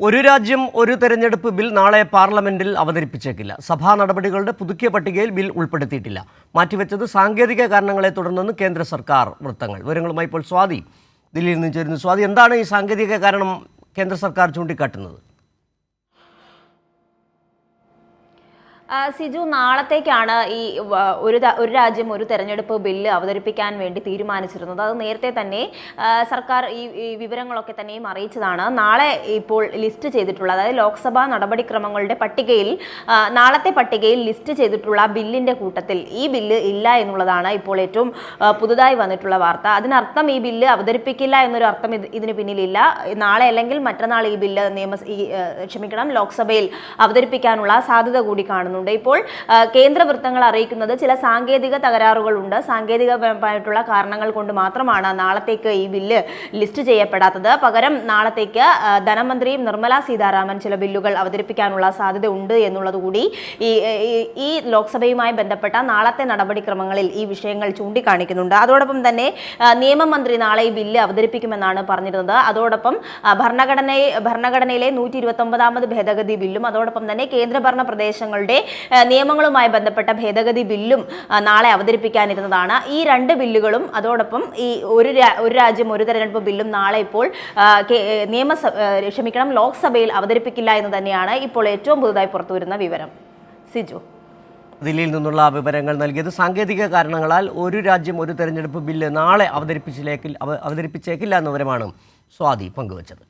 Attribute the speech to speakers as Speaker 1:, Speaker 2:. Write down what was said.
Speaker 1: ഒരു രാജ്യം ഒരു തെരഞ്ഞെടുപ്പ് ബിൽ നാളെ പാർലമെന്റിൽ അവതരിപ്പിച്ചേക്കില്ല. സഭാ നടപടികളുടെ പുതുക്കിയ പട്ടികയിൽ ബിൽ ഉൾപ്പെടുത്തിയിട്ടില്ല. മാറ്റിവെച്ചത് സാങ്കേതിക കാരണങ്ങളെ തുടർന്നെന്ന് കേന്ദ്ര സർക്കാർ വൃത്തങ്ങൾ. വിവരങ്ങളുമായി ഇപ്പോൾ സ്വാതി. ദില്ലിയിൽ നിന്ന് ചേരുന്നു. സ്വാതി എന്താണ് ഈ സാങ്കേതിക കാരണം കേന്ദ്ര സർക്കാർ ചൂണ്ടിക്കാട്ടുന്നത്?
Speaker 2: സിജു നാളത്തേക്കാണ് ഈ ഒരു ഒരു രാജ്യം ഒരു തെരഞ്ഞെടുപ്പ് ബില്ല് അവതരിപ്പിക്കാൻ വേണ്ടി തീരുമാനിച്ചിരുന്നത്. അത് നേരത്തെ തന്നെ സർക്കാർ ഈ വിവരങ്ങളൊക്കെ തന്നെയും അറിയിച്ചതാണ്. നാളെ ഇപ്പോൾ ലിസ്റ്റ് ചെയ്തിട്ടുള്ള അതായത് ലോക്സഭാ നടപടിക്രമങ്ങളുടെ പട്ടികയിൽ നാളത്തെ പട്ടികയിൽ ലിസ്റ്റ് ചെയ്തിട്ടുള്ള ബില്ലിന്റെ കൂട്ടത്തിൽ ഈ ബില്ല് ഇല്ല എന്നുള്ളതാണ് ഇപ്പോൾ ഏറ്റവും പുതുതായി വന്നിട്ടുള്ള വാർത്ത. അതിനർത്ഥം ഈ ബില്ല് അവതരിപ്പിക്കില്ല എന്നൊരു അർത്ഥം ഇത് ഇതിന് പിന്നിലില്ല. നാളെ അല്ലെങ്കിൽ മറ്റന്നാൾ ഈ ബില്ല് നിയമ ക്ഷമിക്കണം ലോക്സഭയിൽ അവതരിപ്പിക്കാനുള്ള സാധ്യത കൂടി കാണുന്നുണ്ട്. ഇപ്പോൾ കേന്ദ്ര വൃത്തങ്ങൾ അറിയിക്കുന്നത് ചില സാങ്കേതിക തകരാറുകളുണ്ട്. സാങ്കേതികപരമായിട്ടുള്ള കാരണങ്ങൾ കൊണ്ട് മാത്രമാണ് നാളത്തേക്ക് ഈ ബില്ല് ലിസ്റ്റ് ചെയ്യപ്പെടാത്തത്. പകരം നാളത്തേക്ക് ധനമന്ത്രിയും ധനമന്ത്രി നിർമ്മല സീതാരാമൻ ചില ബില്ലുകൾ അവതരിപ്പിക്കാനുള്ള സാധ്യത ഉണ്ട് എന്നുള്ളതുകൂടി ഈ ഈ- ലോക്സഭയുമായി ബന്ധപ്പെട്ട നാളത്തെ നടപടിക്രമങ്ങളിൽ ഈ വിഷയങ്ങൾ ചൂണ്ടിക്കാണിക്കുന്നുണ്ട്. അതോടൊപ്പം തന്നെ നിയമമന്ത്രി നാളെ ഈ ബില്ല് അവതരിപ്പിക്കുമെന്നാണ് പറഞ്ഞിരുന്നത്. അതോടൊപ്പം ഭരണഘടന ഭരണഘടനയെ ഭരണഘടനയിലെ നൂറ്റി ഇരുപത്തി ഭേദഗതി ബില്ലും അതോടൊപ്പം തന്നെ കേന്ദ്രഭരണ പ്രദേശങ്ങളുടെ നിയമങ്ങളുമായി ബന്ധപ്പെട്ട ഭേദഗതി ബില്ലും നാളെ അവതരിപ്പിക്കാനിരുന്നതാണ്. ഈ രണ്ട് ബില്ലുകളും അതോടൊപ്പം ഈ ഒരു ഒരു രാജ്യം ഒരു തെരഞ്ഞെടുപ്പ് ബില്ലും നാളെ ഇപ്പോൾ നിയമസഭ ക്ഷമിക്കണം ലോക്സഭയിൽ അവതരിപ്പിക്കില്ല എന്ന് തന്നെയാണ് ഇപ്പോൾ ഏറ്റവും പുതുതായി പുറത്തുവരുന്ന വിവരം. സിജു.
Speaker 1: ദില്ലിയിൽ നിന്നുള്ള വിവരങ്ങൾ നൽകിയത് സാങ്കേതിക കാരണങ്ങളാൽ ഒരു രാജ്യം ഒരു തെരഞ്ഞെടുപ്പ് ബില്ല് നാളെ അവതരിപ്പിച്ചിലേക്ക് അവതരിപ്പിച്ചേക്കില്ല എന്ന വിവരമാണ് സ്വാതി പങ്കുവച്ചത്.